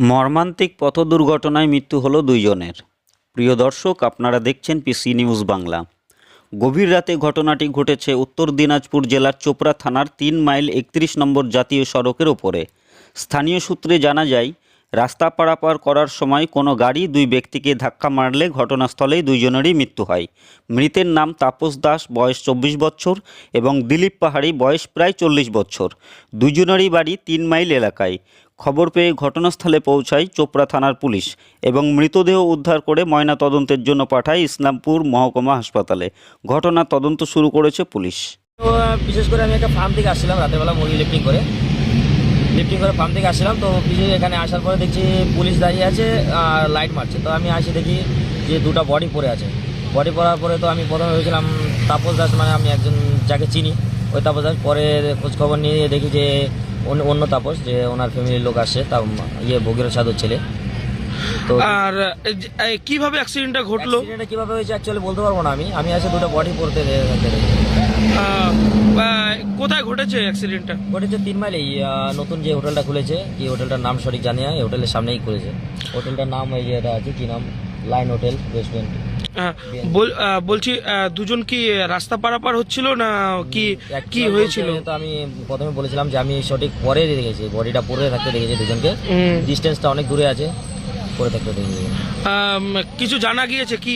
মর্মান্তিক পথ দুর্ঘটনায় মৃত্যু হলো দুইজনের। প্রিয় দর্শক, আপনারা দেখছেন পিসি নিউজ বাংলা। গভীর রাতে ঘটনাটি ঘটেছে উত্তর দিনাজপুর জেলার চোপড়া থানার তিন মাইল একত্রিশ নম্বর জাতীয় সড়কের ওপরে। স্থানীয় সূত্রে জানা যায়, রাস্তা পারাপার করার সময় কোনো গাড়ি দুই ব্যক্তিকে ধাক্কা মারলে ঘটনাস্থলেই দুইজনেরই মৃত্যু হয়। মৃতের নাম তাপস দাস, বয়স চব্বিশ বছর, এবং দিলীপ পাহাড়ি, বয়স প্রায় চল্লিশ বছর। দুজনেরই বাড়ি তিন মাইল এলাকায়। খবর পেয়ে ঘটনাস্থলে পৌঁছায় চোপড়া থানার পুলিশ এবং মৃতদেহ উদ্ধার করে ময়না তদন্তের জন্য পাঠায় ইসলামপুর মহকুমা হাসপাতালে। ঘটনা তদন্ত শুরু করেছে পুলিশ। তো বিশেষ করে আমি একটা ফার্ম থেকে আসছিলাম রাতের বেলা মুরগি লিফটিং করে। লিফটিং করে ফার্ম থেকে আসছিলাম, তো বিশেষ এখানে আসার পরে দেখছি পুলিশ দাঁড়িয়ে আছে আর লাইট মারছে। তো আমি আসি দেখি যে দুটো বডি পড়ে আছে। বডি পড়ার পরে তো আমি প্রথমে ভেবেছিলাম, তাপস দাস মানে আমি একজন, যাকে চিনি, ওই তাপস দাস। পরে খোঁজখবর নিয়ে দেখি যে অন্য অন্য তাপস যে ওনার ফ্যামিলির লোক আসছে তা ইয়ে ভগীরথ সাধুর ছেলে। তো আর কীভাবে অ্যাক্সিডেন্টটা ঘটলো? অ্যাক্সিডেন্টটা কীভাবে হয়েছে অ্যাকচুয়ালি বলতে পারব না আমি। আমি আসে দুটো বডি পড়তে কোথায় ঘটেছে অ্যাক্সিডেন্টটা ঘটেছে তিন মাইলেই নতুন যে হোটেলটা খুলেছে কি হোটেলটার নাম সঠিক জানি না এই হোটেলের সামনেই খুলেছে। হোটেলটার নাম এই যে এটা আছে কি নাম? লাইন হোটেল রেস্টুরেন্ট বলছি দুজন কি রাস্তা পারাপার হচ্ছিল না কি কি হয়েছিল? তো আমি প্রথমে বলেছিলাম যে আমি সঠিক পরে দেখেছি বডিটা পরে থাকতে দেখেছি দুজনকে। ডিস্টেন্সটা অনেক দূরে আছে পরে থাকতে দেখেছি। কিছু জানা গিয়েছে কি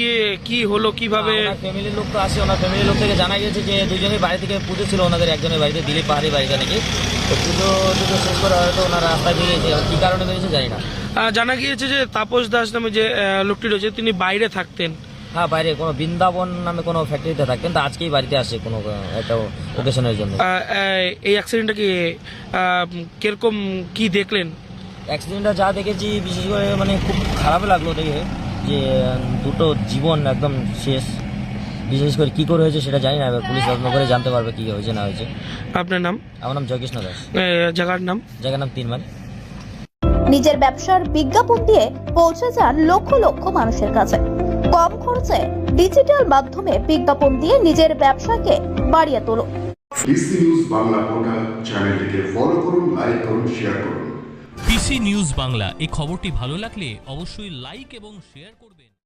কি হলো কীভাবে? ফ্যামিলির লোক তো আসে ওনার ফ্যামিলির লোক থেকে জানা গেছে যে দুজনের বাড়ি থেকে পুজো ছিল ওনাদের একজনের বাড়িতে দিলীপ পাহাড়ি বাড়িতে নাকি। তো পুজো টুজো শেষ করে হয়তো ওনার রাস্তায় বেরিয়েছে কী কারণে বেরিয়েছে জানি না। জানা গিয়েছে যে তাপস দাস নামে যে লোকটি রয়েছে তিনি বাইরে থাকতেন। হ্যাঁ বাইরে কোনো বৃন্দাবন নামে কোনো ফ্যাক্টরিতে থাকতেন তো আজকেই বাড়িতে আসে কোনো একটা ওকেশনের জন্য। এই অ্যাক্সিডেন্টটা কি আহ, কীরকম কি দেখলেন? অ্যাক্সিডেন্টটা যা দেখেছি বিশেষ করে মানে খুব খারাপ লাগল দেখে যে দুটো জীবন একদম শেষ। বিশেষ করে কী করে হয়েছে সেটা জানি না এবার পুলিশ তদন্ত করে জানতে পারবে কী হয়েছে না হয়েছে। আপনার নাম? আমার নাম জয়কৃষ্ণ দাস জায়গার নাম? জায়গার নাম তিনমান নিজের ব্যবসার বিজ্ঞাপন দিয়ে পৌঁছে যান লক্ষ লক্ষ মানুষের কাছে। কম খরচে ডিজিটাল মাধ্যমে বিজ্ঞাপন দিয়ে নিজের ব্যবসাকে বাড়িয়ে তোলো। ডিসি নিউজ বাংলা পোর্টাল চ্যানেলটিকে ফলো করুন লাইক করুন শেয়ার করুন। পিসি নিউজ বাংলা এই খবরটি ভালো লাগলে অবশ্যই লাইক এবং শেয়ার করবেন।